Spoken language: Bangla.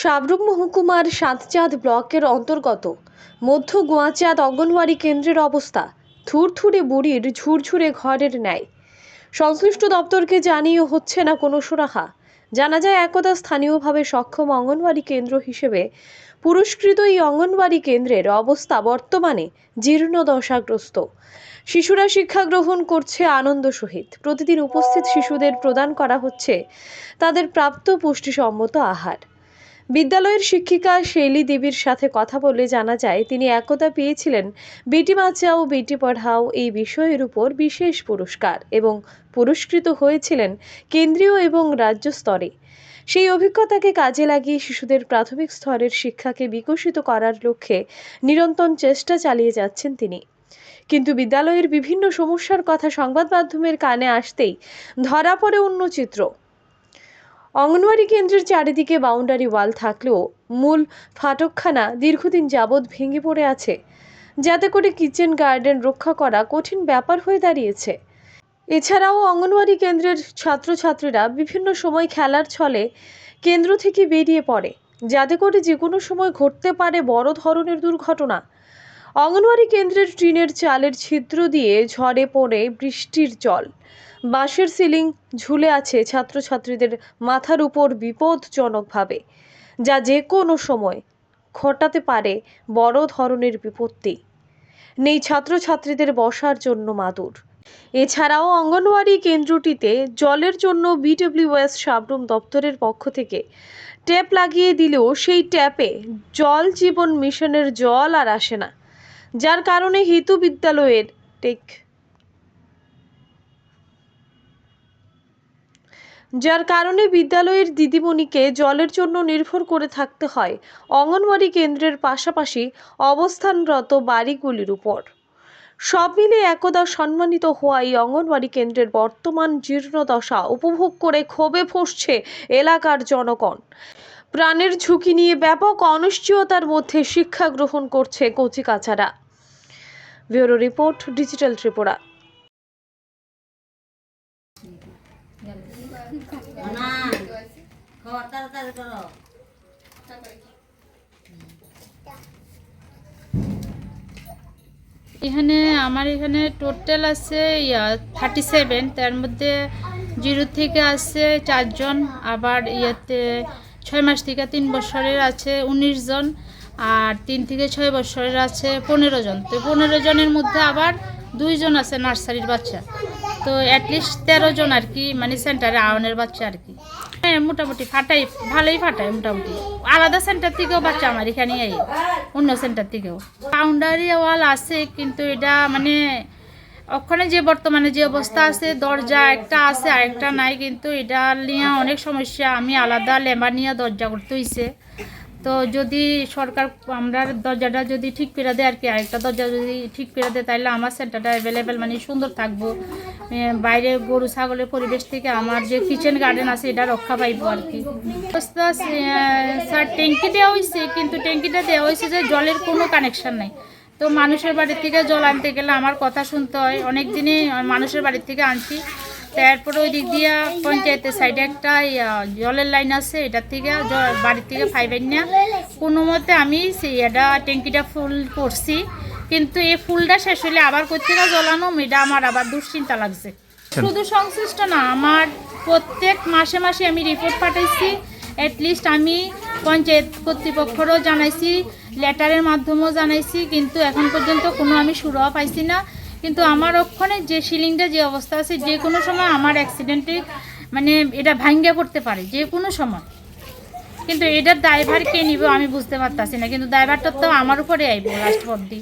সাবরুম মহকুমার সাতচাঁদ ব্লকের অন্তর্গত মধ্য গোয়াচাঁদ অঙ্গনওয়াড়ি কেন্দ্রের অবস্থা। থুরথুরে বুড়ির ঝুরঝুরে ঘরের ন্যায়। সংশ্লিষ্ট দপ্তরকে জানিয়ে হচ্ছে না কোনো সুরাহা। জানা যায়, একদা স্থানীয়ভাবে সক্ষম অঙ্গনওয়াড়ি কেন্দ্র হিসেবে পুরস্কৃত এই অঙ্গনওয়াড়ি কেন্দ্রের অবস্থা বর্তমানে জীর্ণ দশাগ্রস্ত শিশুরা শিক্ষা গ্রহণ করছে আনন্দ সহিত। প্রতিদিন উপস্থিত শিশুদের প্রদান করা হচ্ছে তাদের প্রাপ্ত পুষ্টিসম্মত আহার। বিদ্যালয়ের শিক্ষিকা শৈলী দেবীর সাথে কথা বলে জানা যায়, তিনি একদা পেয়েছিলেন। বেটি বাঁচাও, বেটি পড়াও এই বিষয়ের উপর বিশেষ পুরস্কার এবং পুরস্কৃত হয়েছিলেন কেন্দ্রীয় এবং রাজ্য স্তরে। সেই অভিজ্ঞতাকে কাজে লাগিয়ে শিশুদের প্রাথমিক স্তরের শিক্ষাকে বিকশিত করার লক্ষ্যে নিরন্তর চেষ্টা চালিয়ে যাচ্ছেন তিনি। কিন্তু বিদ্যালয়ের বিভিন্ন সমস্যার কথা সংবাদ মাধ্যমের কানে আসতেই ধরা পড়ে অন্য চিত্র। অঙ্গনওয়াড়ি কেন্দ্রের চারিদিকে বাউন্ডারি ওয়াল থাকলেও মূল ফাটকখানা দীর্ঘদিন যাবৎ ভেঙে পড়ে আছে। যাতে করে কিচেন গার্ডেন রক্ষা করা কঠিন ব্যাপার হয়ে দাঁড়িয়েছে। এছাড়াও অঙ্গনওয়াড়ি কেন্দ্রের ছাত্রছাত্রীরা বিভিন্ন সময় খেলার ছলে কেন্দ্র থেকে বেরিয়ে পড়ে। যাতে করে যে কোনো সময় ঘটতে পারে বড় ধরনের দুর্ঘটনা। অঙ্গনওয়াড়ি কেন্দ্রের টিনের চালের ছিদ্র দিয়ে ঝড়ে পড়ে বৃষ্টির জল। বাঁশের সিলিং ঝুলে আছে ছাত্রছাত্রীদের মাথার উপর বিপদজনকভাবে, যা যে কোনো সময় ঘটাতে পারে বড় ধরনের বিপত্তি। নেই ছাত্রছাত্রীদের বসার জন্য মাদুর। এছাড়াও অঙ্গনওয়াড়ি কেন্দ্রটিতে জলের জন্য বিডব্লিউএস সাবরুম দপ্তরের পক্ষ থেকে ট্যাপ লাগিয়ে দিলেও সেই ট্যাপে জল জীবন মিশনের জল আর আসে না, যার কারণে হিতু বিদ্যালয়ের টেক যার কারণে বিদ্যালয়ের দিদিমণিকে জলের জন্য নির্ভর করে থাকতে হয়। অঙ্গনওয়াড়ি কেন্দ্রের পাশাপাশি অবস্থানরত বাড়িগুলির উপর। সব মিলে একদা সম্মানিত হওয়া এই অঙ্গনওয়াড়ি কেন্দ্রের বর্তমান জীর্ণদশা উপভোগ করে ক্ষোভে ফুসছে এলাকার জনগণ। প্রাণের ঝুঁকি নিয়ে ব্যাপক অনিশ্চয়তার মধ্যে শিক্ষা গ্রহণ করছে কচিকাচারা। Bureau report, digital Tripura. এখানে, আমার এখানে টোটাল আছে থার্টি সেভেন তার মধ্যে জিরো থেকে আছে চারজন, আবার ইয়েতে ছয় মাস থেকে তিন বছরের আছে উনিশ জন, আর তিন থেকে ছয় বছরের আছে পনেরো জন। তো পনেরো জনের মধ্যে আবার দুইজন আছে নার্সারির বাচ্চা। তো অ্যাটলিস্ট তেরো জন আর কি মানে সেন্টারে আওয়ানের বাচ্চা আর কি। হ্যাঁ মোটামুটি ফাটাই, ভালোই ফাটায় মোটামুটি। আলাদা সেন্টার থেকেও বাচ্চা আমার এখানে এই, অন্য সেন্টার থেকেও। বাউন্ডারি ওয়াল আছে, কিন্তু এটা মানে ওখানে যে বর্তমানে যে অবস্থা আছে, দরজা একটা আছে আর একটা নাই, কিন্তু এটা নিয়ে অনেক সমস্যা। আমি আলাদা লেবার নিয়ে দরজা করতে হয়েছে তো যদি সরকার আমরা দরজাটা যদি ঠিক করে দেয় আর কি, আরেকটা দরজা যদি ঠিক করে দেয় তাহলে আমার সেন্টারটা অ্যাভেলেবেল মানে সুন্দর থাকব। বাইরে গরু, ছাগলের পরিবেশ থেকে আমার যে কিচেন গার্ডেন আছে, এটা রক্ষা পাইবো আর কি। স্যার, ট্যাঙ্কি দেওয়া হয়েছে কিন্তু ট্যাঙ্কিটা দেওয়া হয়েছে যে জলের কোনো কানেকশান নাই। তো মানুষের বাড়ি থেকে জল আনতে গেলে আমার কথা শুনতে হয়। অনেক দিনই মানুষের বাড়ি থেকে আনছি। তারপরে ওই দিক দিয়ে পঞ্চায়েতের সাইডে একটা জলের লাইন আছে এটার থেকে বাড়ির থেকে ফাইবার না কোনো মতে আমি সেই এটা ট্যাঙ্কিটা ফুল করছি। কিন্তু এই ফুলটা শেষ হলে আবার কোথেকে জলানো এটা আমার আবার দুশ্চিন্তা লাগছে। শুধু সংশ্লিষ্ট না আমার প্রত্যেক মাসে মাসে আমি রিপোর্ট পাঠাইছি। অ্যাটলিস্ট আমি পঞ্চায়েত কর্তৃপক্ষরও জানাইছি লেটারের মাধ্যমেও জানাইছি কিন্তু এখন পর্যন্ত কোনো আমি সুরাহা পাইছি না। কিন্তু আমার ওখানে যে সিলিংটা, যে অবস্থা আছে, যে কোনো সময় আমার অ্যাক্সিডেন্টে মানে এটা ভাঙ্গা পড়তে পারে, যে কোনো সময়। কিন্তু এটার ড্রাইভার কে নিব আমি বুঝতে পারতাছি না, কিন্তু ড্রাইভারটা তো আমার উপরে আইব লাস্ট অব্দি